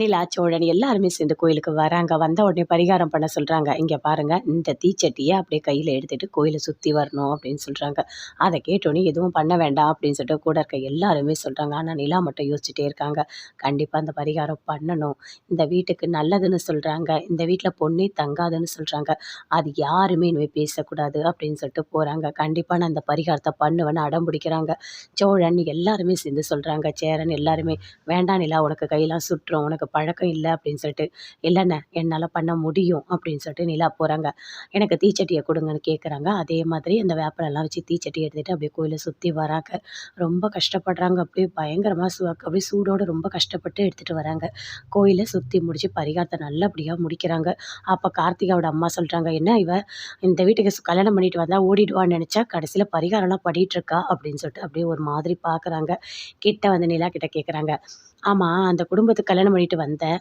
நிலா சோழன் எல்லாருமே சேர்ந்து கோயிலுக்கு வராங்க. வந்த உடனே பரிகாரம் பண்ண சொல்கிறாங்க இங்கே பாருங்கள் இந்த தீச்சட்டியை அப்படியே கையில் எடுத்துகிட்டு கோயிலை சுற்றி வரணும் அப்படின்னு சொல்கிறாங்க அதை கேட்டோன்னே எதுவும் பண்ண வேண்டாம் அப்படின்னு சொல்லிட்டு கூட இருக்க எல்லாருமே சொல்கிறாங்க ஆனால் நிலா மட்டும் யோசிச்சுட்டே இருக்காங்க. கண்டிப்பாக அந்த பரிகாரம் பண்ணணும். இந்த வீட்டுக்கு நல்லதுன்னு சொல்கிறாங்க இந்த வீட்டில் பொண்ணே தங்காதுன்னு சொல்கிறாங்க அது யாருமே இனிமேல் பேசக்கூடாது அப்படின்னு சொல்லிட்டு போகிறாங்க கண்டிப்பாக நான் அந்த பரிகாரத்தை பண்ணுவேன்னு அடம் பிடிக்கிறாங்க. சோழன் எல்லாருமே சேர்ந்து சொல்கிறாங்க சேரன் எல்லாருமே வேண்டாம் நிலா உனக்கு கையெல்லாம் சுற்றும் உனக்கு பழக்கம் இல்லை அப்படின்னு சொல்லிட்டு இல்லைண்ணே என்னால் பண்ண முடியும் அப்படின்னு சொல்லிட்டு நிலா போகிறாங்க எனக்கு தீச்சட்டியை கொடுங்கன்னு கேட்குறாங்க அதே மாதிரி அந்த வேப்பலெல்லாம் வச்சு தீச்சட்டி எடுத்துகிட்டு அப்படியே கோயிலை சுற்றி வராங்க. ரொம்ப கஷ்டப்படுறாங்க. அப்படியே பயங்கரமாக சு அப்படியே சூடோடு ரொம்ப கஷ்டப்பட்டு எடுத்துகிட்டு வராங்க. கோயிலை சுற்றி முடித்து பரிகாரத்தை நல்லபடியாக முடிக்கிறாங்க. அப்போ கார்த்திகாவோட அம்மா சொல்கிறாங்க என்ன இவ? இந்த வீட்டுக்கு கல்யாணம் பண்ணிட்டு வந்தால் ஓடிடுவான்னு நினச்சா கடைசியில் பரிகாரம்லாம் பண்ணிட்டு இருக்கா? அப்படின்னு சொல்லிட்டு அப்படியே ஒரு மாதிரி பார்க்குறாங்க கிட்ட வந்து நிலா கிட்ட கேட்குறாங்க ஆமாம் அந்த குடும்பத்துக்கு கல்யாணம் பண்ணிட்டு வந்தேன்.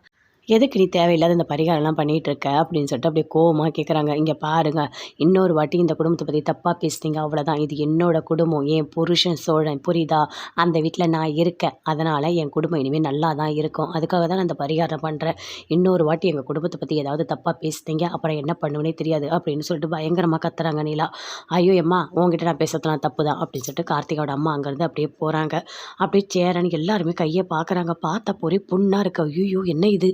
எதுக்கு நீ தேவையில்லாத இந்த பரிகாரம்லாம் பண்ணிகிட்டு இருக்க அப்படின்னு சொல்லிட்டு அப்படியே கோவமாக கேட்குறாங்க இங்கே பாருங்கள் இன்னொரு வாட்டி இந்த குடும்பத்தை பற்றி தப்பாக பேசுனீங்க அவ்வளோதான் இது என்னோட குடும்பம் என் புருஷன் சோழன் புரியுதா? அந்த வீட்டில் நான் இருக்கேன். அதனால் என் குடும்பம் இனிமேல் நல்லா தான் இருக்கும். அதுக்காக தான் நான் இந்த பரிகாரம் பண்ணுறேன் இன்னொரு வாட்டி எங்கள் குடும்பத்தை பற்றி ஏதாவது தப்பாக பேசுனீங்க அப்புறம் என்ன பண்ணுவேனே தெரியாது அப்படின்னு சொல்லிட்டு பயங்கரமாக கத்துறாங்க நீலா. ஐயோ அம்மா உங்ககிட்ட நான் பேசுறதுலாம் தப்பு தான் அப்படின்னு சொல்லிட்டு கார்த்திகோட அம்மா அங்கேருந்து அப்படியே போகிறாங்க அப்படியே சேரன் எல்லாருமே கையை பார்க்குறாங்க பார்த்த போரே புண்ணாக இருக்கு. ஐயோ என்ன இது?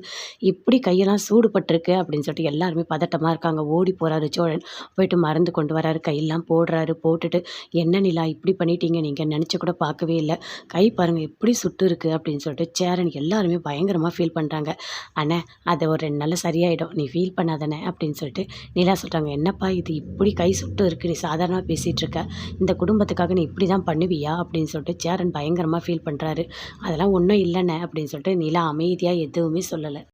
இப்படி கையெல்லாம் சூடுபட்டிருக்கு அப்படின்னு சொல்லிட்டு எல்லாருமே பதட்டமாக இருக்காங்க. ஓடி போகிறாரு சோழன். போயிட்டு மறந்து கொண்டு வராரு. கையெல்லாம் போடுறாரு போட்டுட்டு என்ன நிலா இப்படி பண்ணிட்டீங்க? நீங்கள் நினச்சி கூட பார்க்கவே இல்லை. கை பாருங்கள் எப்படி சுட்டு இருக்குது அப்படின்னு சொல்லிட்டு சேரன் எல்லாருமே பயங்கரமாக ஃபீல் பண்ணுறாங்க அண்ணே அதை ஒரு ரெண்டு நாள் சரியாயிடும். நீ ஃபீல் பண்ணாதானே அப்படின்னு சொல்லிட்டு நிலா சொல்கிறாங்க என்னப்பா இது? இப்படி கை சுட்டு இருக்கு. நீ சாதாரணமாக பேசிகிட்டு இருக்க. இந்த குடும்பத்துக்காக நீ இப்படி தான் பண்ணுவியா? அப்படின்னு சொல்லிட்டு சேரன் பயங்கரமாக ஃபீல் பண்ணுறாரு அதெல்லாம் ஒன்றும் இல்லைண்ணே அப்படின்னு சொல்லிட்டு நிலா அமைதியாக எதுவுமே சொல்லலை.